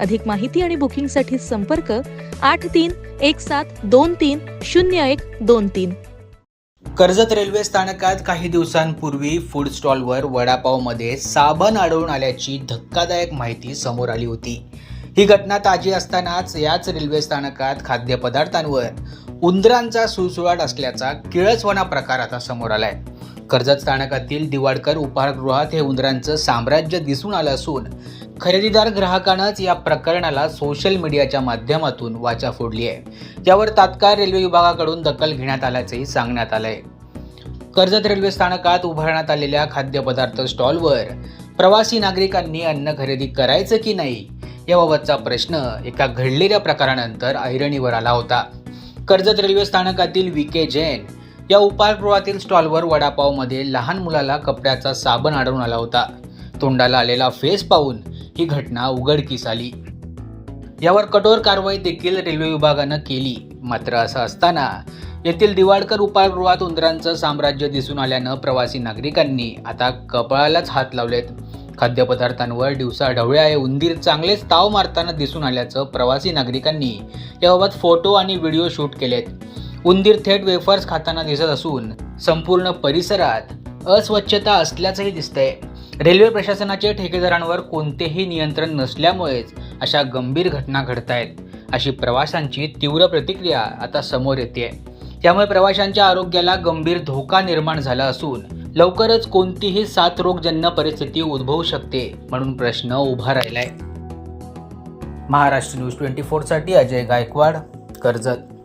अधिक माहिती आणि बुकिंगसाठी संपर्क आठ तीन एक सात दोन तीन शून्य एक दोन तीन. कर्जत रेल्वे स्थानकात काही दिवसांपूर्वी फूड स्टॉलवर वडापावमध्ये साबण आढळून आल्याची धक्कादायक माहिती समोर आली होती. ही घटना ताजी असतानाच याच रेल्वे स्थानकात खाद्यपदार्थांवर उंदरांचा सुळसुळाट असल्याचा किळसवणा प्रकार आता समोर आलाय. कर्जत स्थानकातील दिवाडकर उपहारगृहात हे उंदरांचं साम्राज्य दिसून आलं असून खरेदीदार ग्राहकानंच या प्रकरणाला सोशल मीडियाच्या माध्यमातून वाचा फोडली आहे. यावर तात्काळ रेल्वे विभागाकडून दखल घेण्यात आल्याचंही सांगण्यात आलंय. कर्जत रेल्वे स्थानकात उभारण्यात आलेल्या खाद्यपदार्थ स्टॉलवर प्रवासी नागरिकांनी अन्न खरेदी करायचं की नाही याबाबतचा प्रश्न एका घडलेल्या प्रकारानंतर ऐरणीवर आला होता. कर्जत रेल्वे स्थानकातील वी के जैन या उपाहारगृहातील स्टॉलवर वडापावमध्ये लहान मुलाला कपड्याचा साबण आढळून आला होता. तोंडाला आलेला फेस पाहून ही घटना उघडकीस आली. यावर कठोर कारवाई देखील रेल्वे विभागानं केली. मात्र असं असताना येथील दिवाळकर उपाहारगृहात उंदरांचं साम्राज्य दिसून आल्यानं प्रवासी नागरिकांनी आता कपाळालाच हात लावलेत. खाद्यपदार्थांवर दिवसा ढवळ्या हे उंदीर चांगलेच ताव मारताना दिसून आल्याचं प्रवासी नागरिकांनी याबाबत फोटो आणि व्हिडिओ शूट केलेत. उंदीर थेट वेफर्स खाताना दिसत असून संपूर्ण परिसरात अस्वच्छता असल्याचंही दिसतंय. रेल्वे प्रशासनाचे ठेकेदारांवर कोणतेही नियंत्रण नसल्यामुळेच अशा गंभीर घटना घडत आहेत अशी प्रवाशांची तीव्र प्रतिक्रिया आता समोर येते त्यामुळे प्रवाशांच्या आरोग्याला गंभीर धोका निर्माण झाला असून लवकरच कोणतीही साथरोगजन्य परिस्थिती उद्भवू शकते म्हणून प्रश्न उभा राहिलाय. महाराष्ट्र न्यूज ट्वेंटी फोरसाठी अजय गायकवाड कर्जत.